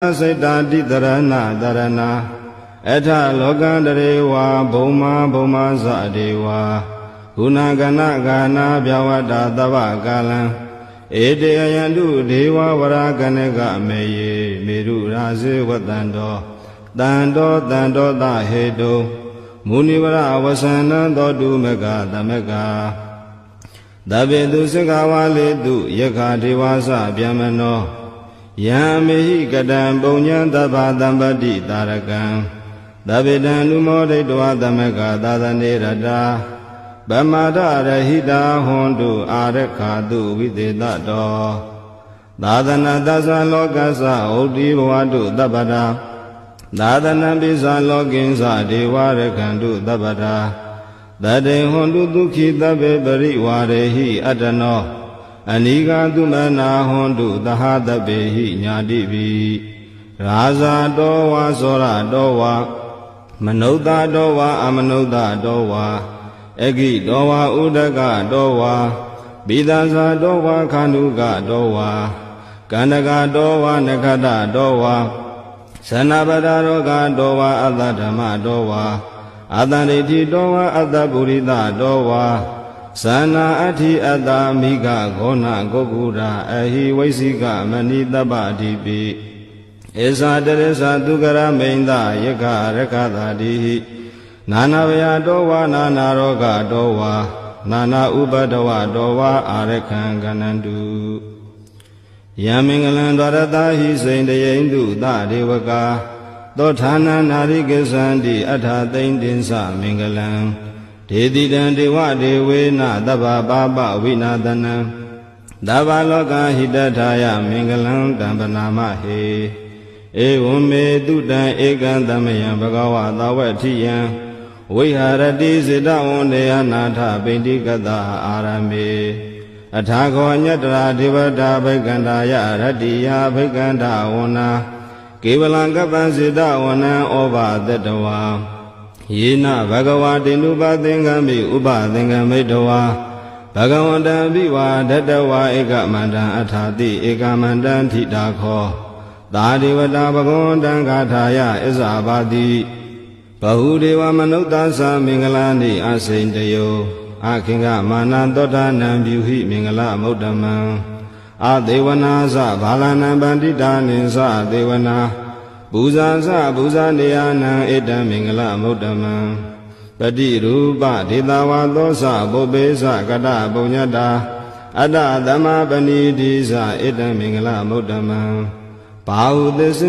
စိတ်တာတိတရဏတရဏအထလောကန္တရေဝါဘုံမာဘုံမာဇဒေဝါဂုဏကနဂာနာဗျဝတ္တာတဗ္ဗကာလံဧတေယံတုဒေဝဝရကနကမေယေမေရုရာဇေဝတံတောတံတောတံတောတဟေတုမုနိဝရဝဆန္နသောတုမကသမကသဗ္ဗေတုစကဝါလေတုယက္ခဒေဝသဗျမနော ယံမေဟိကတံပုံညံတဗ္ဗသံပတိတာရကံသဗ္ဗေတံနုမောဒိတဝသမကသာသနေရတာဗမာဒရဟိတာဟွန်တုအာရခာတုဝိသေတတောသာသနာသသလောကသဩတိဘဝတုတပ္ပတာသာသနာပိဇာလောကိဉ္စဒေဝရခန္တုတပ္ပတာတတေဟွန်တုဒုခိတဗ္ဗေပရိဝါရေဟိအတ္တနော အနိဃသုမနာဟွန်တုသဟတပေဟိညာတိပိရာဇာတောဝါသောရတောဝါမနုဿတောဝါအမနုဿတောဝါအဂိတောဝါဥဒကတောဝါဘိဒာဇာတောဝါခန္ဓုကတောဝါကန္နကတောဝါနခတတောဝါသနပဒရောဂတောဝါအတ္တဓမ္မတောဝါအတ္တရိတိတောဝါအတ္တပုရိသတောဝါ သနာအဋ္ဌိအတ္တမိကဂောဏဂုဂုရာအဟိဝိသိကမဏိတပ္ပအဓိပိဧဇာတရဇာသူကရမိန်ဒယက္ခရခသာတိဟိနာနာဝယတောဝါနာနာရောဂတောဝါနာနာဥပဒဝတောဝါအာရခံကနန္တုယံမင်္ဂလံဒရတာဟိစိန်တယိန္တုသဒေဝကာသောဌာနနာရိကသန္တိအထာသိမ့်တင်္စမင်္ဂလံ ဒေတိတံဒေဝဒေဝေနသဗ္ဗပါပဝိနာတနံသဗ္ဗလောကဟိတထာယမင်္ဂလံတံပနာမဟေဧဝံမေတုတံဧကံသမယံဘဂဝါသာဝတိယံဝိဟာရတိစေတဝန္တေယနာထပိဋိကတအာရမေအထာခောညတရာဒေဝတာဘိက္ခန္တာယရတ္တိယဘိက္ခန္တာဝနာကေဝလံကပ္ပံစေတဝနံဩဘာတတဝါ ယေနဘဂဝါတိနုပသင်္ကမိဥပသင်္ကမိတဝါဘဂဝန္တံပိဝါဒတဝါဧကမန္တံအထာတိဧကမန္တံထိတာခောသာဒေဝတာဘဂဝန္တံဂါထာယဣဇာဘာတိဘဟုဒေဝမနုဿာသမင်္ဂလာနိအစိန်တယောအခင်ကမာနသောတာနံပြုဟိမင်္ဂလမௌတ္တမံအသေးဝနာသဘာလနံပန္တိတာနိသသေဝနာ ပူဇာသပူဇာနေယနံဧတံမင်္ဂလမௌတ္တမံပတိရူပဒေတာဝါသောသပုပ္ပေသကတပုညတ္တာအတ္တသမပဏိတိသဧတံမင်္ဂလမௌတ္တမံဘာဟုသစ္စ